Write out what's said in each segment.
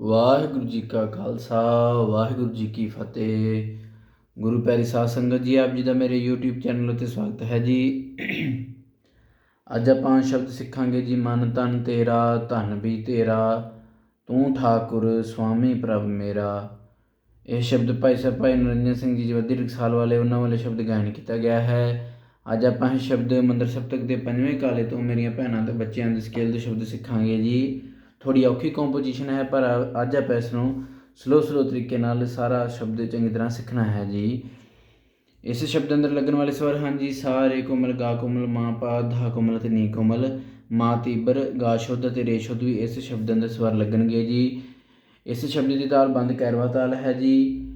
ਵਾਹਿਗੁਰੂ ਜੀ ਕਾ ਖਾਲਸਾ, ਵਾਹਿਗੁਰੂ ਜੀ ਕੀ ਫਤਿਹ। ਗੁਰੂ ਪਿਆਰੀ ਸਾਧ ਸੰਗਤ ਜੀ, ਆਪ ਜੀ ਦਾ ਮੇਰੇ YouTube ਚੈਨਲ ਉੱਤੇ ਸਵਾਗਤ ਹੈ ਜੀ। ਅੱਜ ਆਪਾਂ ਸ਼ਬਦ ਸਿੱਖਾਂਗੇ ਜੀ, ਮਨ ਤਨ ਤੇਰਾ, ਧਨ ਵੀ ਤੇਰਾ, ਤੂੰ ਠਾਕੁਰ ਸੁਆਮੀ ਪ੍ਰਭ ਮੇਰਾ। ਇਹ ਸ਼ਬਦ ਭਾਈ ਸਾਹਿਬ, ਭਾਈ ਨਰਿੰਦਰ ਸਿੰਘ ਜੀ ਜਵੱਦੀ ਰਕਸਾਲ ਵਾਲੇ ਉਹਨਾਂ ਵਾਲੇ ਸ਼ਬਦ ਗਾਇਨ ਕੀਤਾ ਗਿਆ ਹੈ। ਅੱਜ ਆਪਾਂ ਇਹ ਸ਼ਬਦ ਮੰਦਰ ਸਪਤਕ ਦੇ ਪੰਜਵੇਂ ਕਾਲੇ ਤੋਂ ਮੇਰੀਆਂ ਭੈਣਾਂ ਤੇ ਬੱਚਿਆਂ ਦੇ ਸਕੇਲ ਦੇ ਸ਼ਬਦ ਸਿੱਖਾਂਗੇ ਜੀ। ਥੋੜੀ ਔਖੀ ਕੰਪੋਜੀਸ਼ਨ ਹੈ, ਪਰ ਅੱਜ ਆਪਾਂ ਇਸ ਨੂੰ ਸਲੋ ਸਲੋ ਤਰੀਕੇ ਨਾਲ ਸਾਰਾ ਸ਼ਬਦ ਚੰਗੀ ਤਰ੍ਹਾਂ ਸਿੱਖਣਾ ਹੈ ਜੀ। ਇਸ ਸ਼ਬਦ ਅੰਦਰ ਲੱਗਣ ਵਾਲੇ ਸਵਰ ਹਨ ਜੀ ਸਾਰੇ ਕੋਮਲ, ਗਾ, ਕੋਮਲ, ਮਾਂ, ਪਾ, ਧਾ, ਕੋਮਲ ਤੇ ਨੀ ਕੋਮਲ। ਮਾਂ, ਤੀਬਰ, ਗਾ, ਸ਼ੁੱਧ ਤੇ ਰੇ, ਸ਼ੁੱਧ ਵੀ ਇਸ ਸ਼ਬਦ ਅੰਦਰ ਸਵਰ ਲੱਗਣਗੇ ਜੀ। ਇਸ ਸ਼ਬਦ ਦੀ ਤਾਲ ਬੰਦ ਕੈਰਵਾ ਤਾਲ ਹੈ ਜੀ।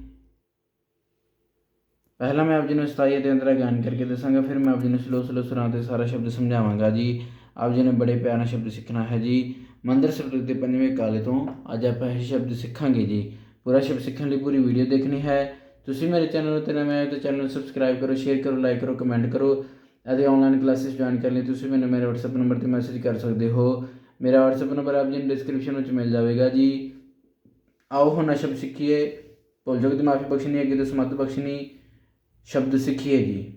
ਪਹਿਲਾਂ ਮੈਂ ਆਪ ਜੀ ਨੂੰ ਸਤਾਈ ਅਤੇ ਅੰਤਰਾ ਗਾਇਨ ਕਰਕੇ ਦੱਸਾਂਗਾ, ਫਿਰ ਮੈਂ ਆਪ ਜੀ ਨੂੰ ਸਲੋ ਸਲੋ ਸੁਰਾਂ ਤੇ ਸਾਰਾ ਸ਼ਬਦ ਸਮਝਾਵਾਂਗਾ ਜੀ। ਆਪ ਜੀ ਨੇ ਬੜੇ ਪਿਆਰ ਨਾਲ ਸ਼ਬਦ ਸਿੱਖਣਾ ਹੈ ਜੀ। ਮੰਦਰ ਸ਼ਬਦ ਦੇ ਪੰਜਵੇਂ ਕਾਲੇ ਤੋਂ ਅੱਜ ਆਪਾਂ ਇਹ ਸ਼ਬਦ ਸਿੱਖਾਂਗੇ ਜੀ। ਪੂਰਾ ਸ਼ਬਦ ਸਿੱਖਣ ਲਈ ਪੂਰੀ ਵੀਡੀਓ ਦੇਖਣੀ ਹੈ। ਤੁਸੀਂ ਮੇਰੇ ਚੈਨਲ ਉੱਤੇ ਨਵੇਂ ਆਏ ਤਾਂ ਚੈਨਲ ਨੂੰ ਸਬਸਕ੍ਰਾਈਬ ਕਰੋ, ਸ਼ੇਅਰ ਕਰੋ, ਲਾਈਕ ਕਰੋ, ਕਮੈਂਟ ਕਰੋ ਅਤੇ ਆਨਲਾਈਨ ਕਲਾਸਿਸ ਜੁਆਇਨ ਕਰਨ ਲਈ ਤੁਸੀਂ ਮੈਨੂੰ ਮੇਰੇ WhatsApp ਨੰਬਰ ਤੇ ਮੈਸੇਜ ਕਰ ਸਕਦੇ ਹੋ। ਮੇਰਾ WhatsApp ਨੰਬਰ ਆਪ ਜੀ ਨੂੰ ਡਿਸਕ੍ਰਿਪਸ਼ਨ ਵਿੱਚ ਮਿਲ ਜਾਵੇਗਾ ਜੀ। ਆਓ ਹੁਣ ਇਹ ਸ਼ਬਦ ਸਿੱਖੀਏ। ਭੁੱਲ ਚੁੱਕ ਦੀ ਮਾਫੀ ਬਖਸ਼ਣੀ ਅੱਗੇ ਤੋਂ ਸਮਤ ਬਖਸ਼ਣੀ। ਸ਼ਬਦ ਸਿੱਖੀਏ ਜੀ।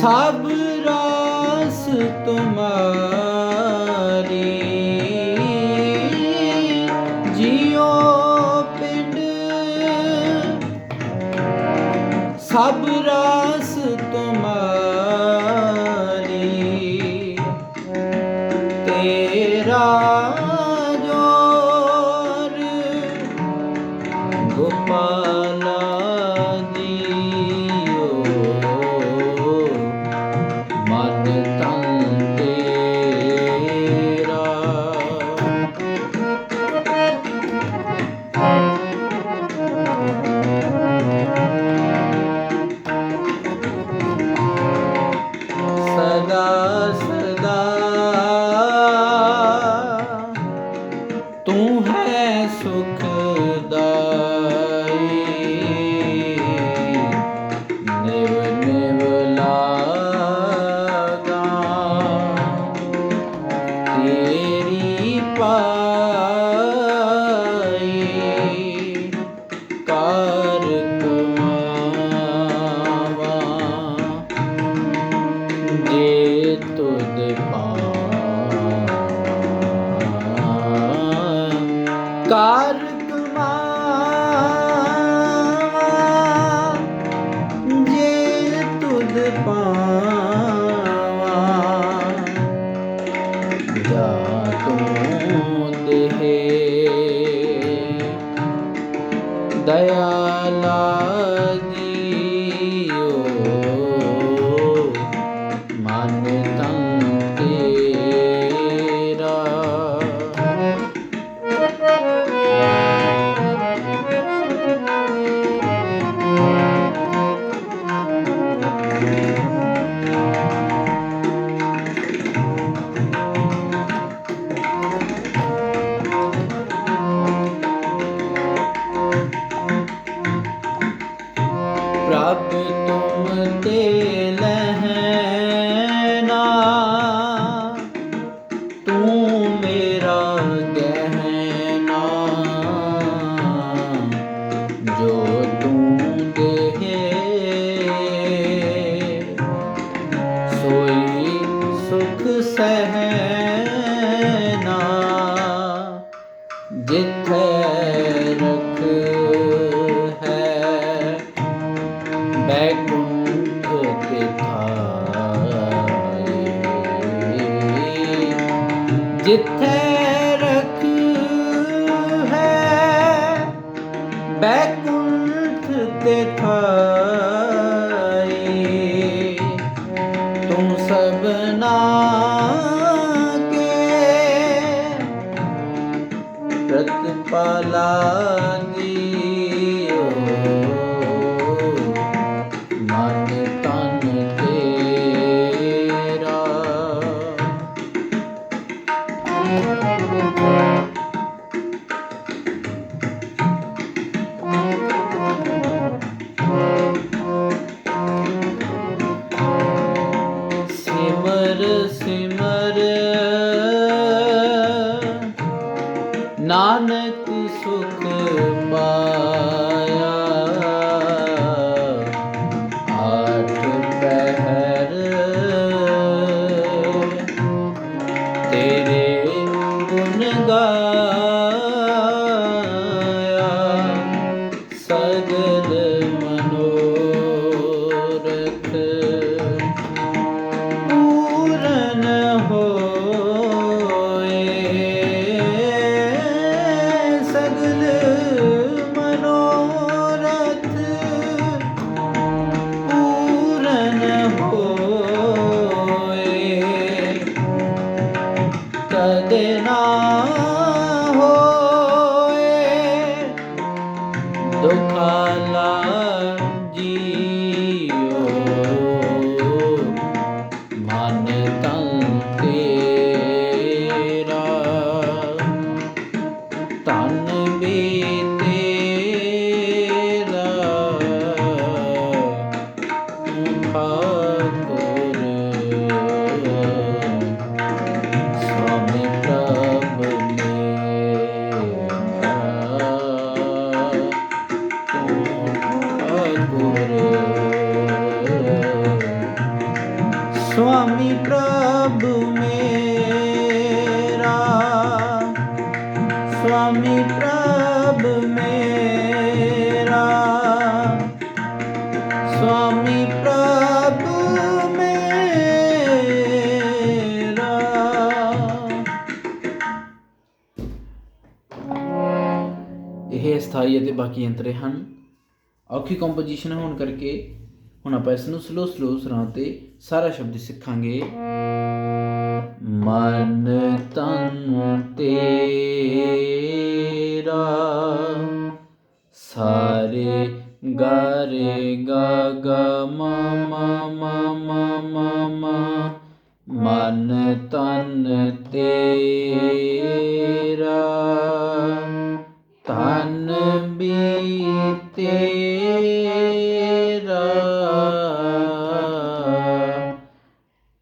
ਸਭ ਰਾਸ ਤੁਮਾਰੀ। ਜਿਉ ਪਿੰਡ। ਤੇਰਾ ਜੋਰ ਗੋਪਾਲਾ ਦੀ Didn't. Amém. ਇਹ ਸਥਾਈ ਅਤੇ ਬਾਕੀ ਅੰਤਰੇ ਹਨ। ਔਖੀ ਕੰਪੋਜੀਸ਼ਨ ਹੋਣ ਕਰਕੇ ਹੁਣ ਆਪਾਂ ਇਸ ਨੂੰ ਸਲੋ ਸਲੋ ਸੁਰਾਂ ਸਾਰਾ ਸ਼ਬਦ ਸਿੱਖਾਂਗੇ। ਮਨ ਤਨ ਤੇਰਾ, ਸਾਰੇ ਗਾਰੇ ਗਾ ਗਾ ਮਾ ਮਾ ਮਾ ਮਾ ਮਾ ਮਨ ਤਨ ਤੇ ਤੇਰਾ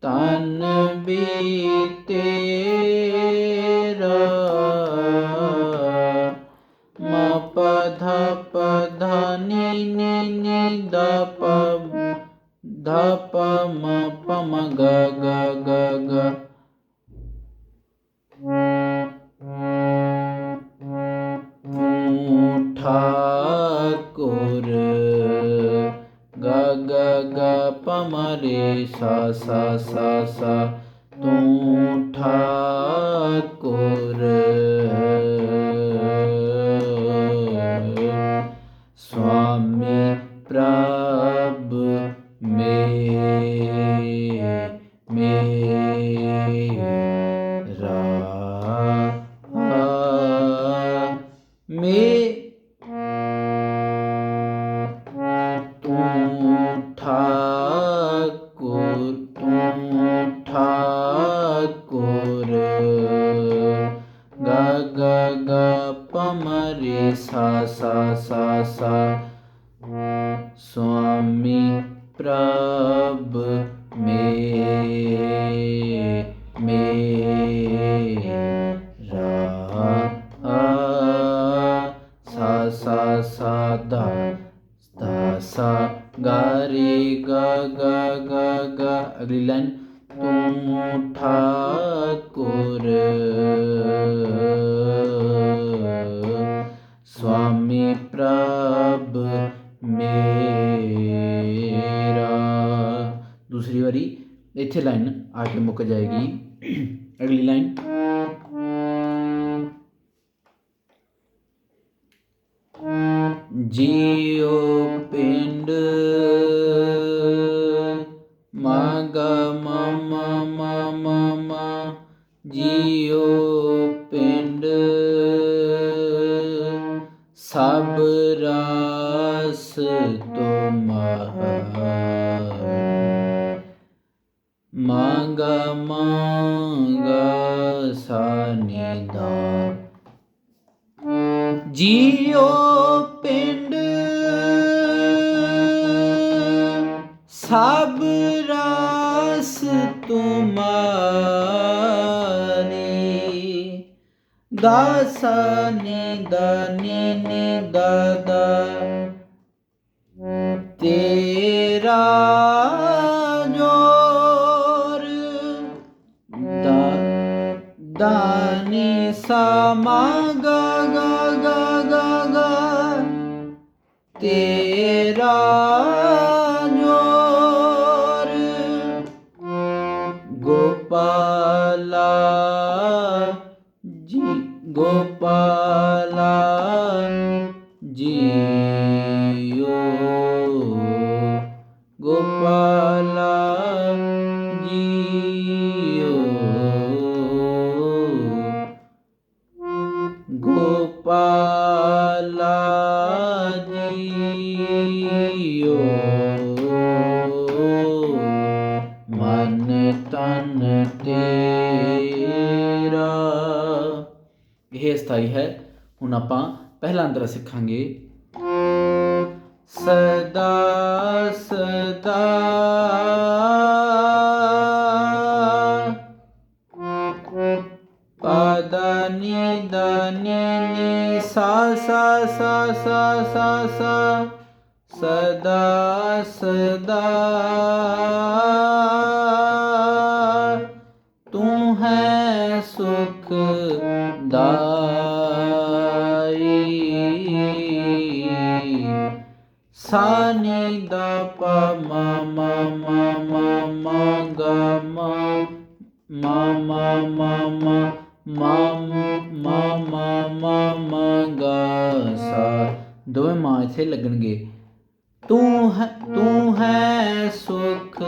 ਤਨ ਵੀ ਤੇਰਾ ਮਪਧ ਪਧਨੀ ਨੀ ਨੀ ਦਪ ਧਪ ਮਪਮਗ ਗ ਗ ਪ ਮ ਰੇ ਸਾ ਸਾ ਸਾ ਸਾ। ਤੂੰ ਠਾਕੁਰ। ਕੇ ਮੁੱਕ ਜਾਏਗੀ। ਅਗਲੀ ਲਾਈਨ। ਜੀਉ ਪਿੰਡ ਮਗ ਮਮ ਮਮ ਮਮ ਜੀਉ ਪਿੰਡ ਸਭ ਰਾਸ ದ ಸ ನಿ ದ ನಿ ನಿ ದ ದ तेरा जोर दा दानी समा गा गा गा गा गा तेरा गोपाला जियो। गोपाला जियो। मन तन तेरा। यह स्थायी है। पहला अंतर सीखांगे। ni da ni ni sa sa sa sa sa sa sa da sa da ਮ ਮਾ ਮਾ ਮਾ ਮ ਮ ਗ ਸਾ ਦੋਵੇਂ ਮਾਂ ਇੱਥੇ ਲੱਗਣਗੇ। ਤੂੰ ਹੈ ਤੂੰ ਹੈ ਸੁਖ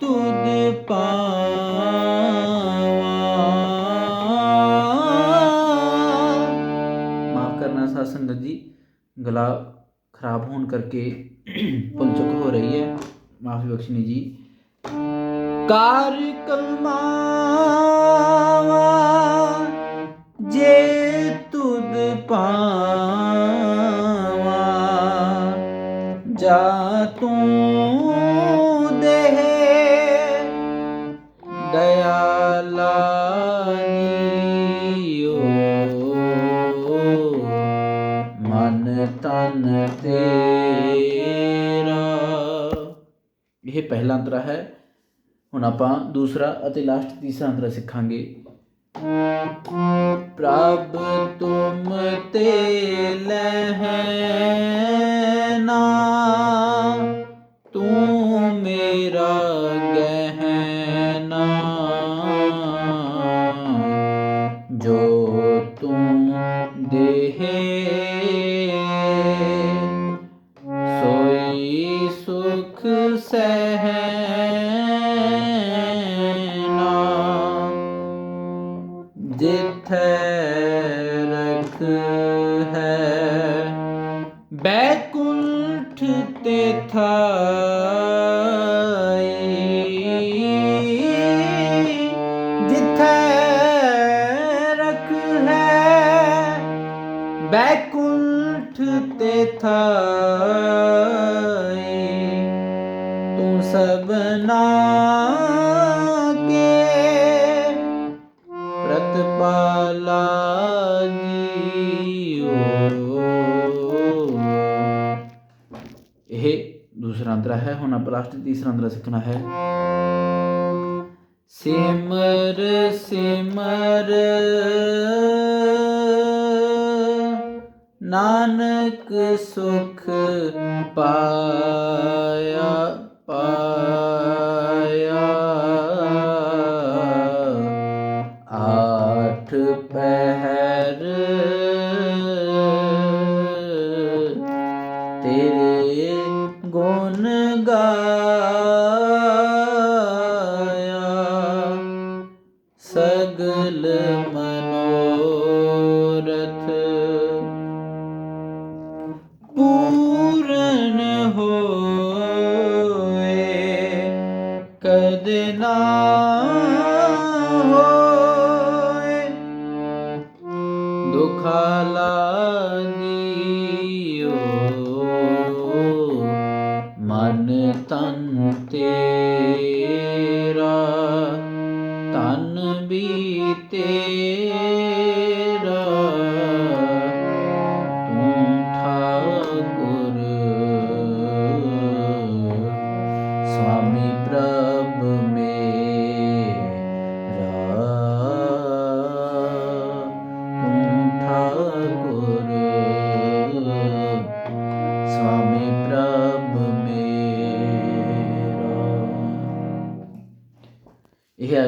ਤੁਧ ਪਾਵਾਂ। ਮਾਫ ਕਰਨਾ ਸਾਧ ਸੰਗਤ ਜੀ, ਗਲਾ ਖਰਾਬ ਹੋਣ ਕਰਕੇ ਭੁੱਲ ਹੋ ਰਹੀ ਹੈ। ਮਾਫੀ ਬਖਸ਼ਣੀ ਜੀ। ਕਾਰ ਕਲਮਾਵਾ ਜੇ ਦਇਆਲਾ ਜੀਓ ਮਨ ਤਨ ਤੇਰਾ ਇਹ ਪਹਿਲਾ ਅੰਤਰਾ ਹੈ ਹੁਣ ਆਪਾਂ ਦੂਸਰਾ ਅਤੇ ਲਾਸਟ ਤੀਸਰਾ ਅੰਤਰਾ ਸਿੱਖਾਂਗੇ ਪ੍ਰਭ ਤੁਮ ਤੇ ਲਹਿਨਾ তুম দেহে ਥਾਈ ਤੂੰ ਸਭਨਾ ਕੇ ਪ੍ਰਤਪਾਲਾ ਜੀਓ ਇਹ ਦੂਸਰਾ ਅੰਤਰਾ ਹੈ ਹੁਣ ਆਪਾਂ ਲਾਸਟ ਤੀਸਰਾ ਅੰਤਰਾ ਸਿੱਖਣਾ ਹੈ ਸਿਮਰ ਨਾਨਕ ਸੁਖ ਪਾ ਕਦ ਨਾ ਹੋਏ। ਦੁਖਾਲਾ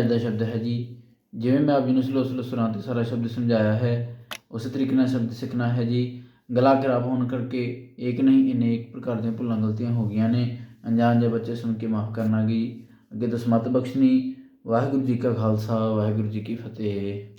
ਇਹ ਦਾ ਸ਼ਬਦ ਹੈ ਜੀ। ਜਿਵੇਂ ਮੈਂ ਆਪ ਜੀ ਨੂੰ ਸਲੋ ਸਲੋ ਸੁਰਾਂ ਤੇ ਸਾਰਾ ਸ਼ਬਦ ਸਮਝਾਇਆ ਹੈ, ਉਸੇ ਤਰੀਕੇ ਨਾਲ ਸ਼ਬਦ ਸਿੱਖਣਾ ਹੈ ਜੀ। ਗਲਾ ਖਰਾਬ ਹੋਣ ਕਰਕੇ ਇੱਕ ਨਹੀਂ ਅਨੇਕ ਪ੍ਰਕਾਰ ਦੀਆਂ ਭੁੱਲਾਂ ਗਲਤੀਆਂ ਹੋ ਗਈਆਂ ਨੇ। ਅਣਜਾਣ ਜਿਹੇ ਬੱਚੇ ਸੁਣ ਕੇ ਮਾਫ ਕਰਨਾ ਜੀ। ਅੱਗੇ ਤੋਂ ਸਮਤ ਬਖਸ਼ਣੀ। ਵਾਹਿਗੁਰੂ ਜੀ ਕਾ ਖਾਲਸਾ, ਵਾਹਿਗੁਰੂ ਜੀ ਕੀ ਫਤਿਹ।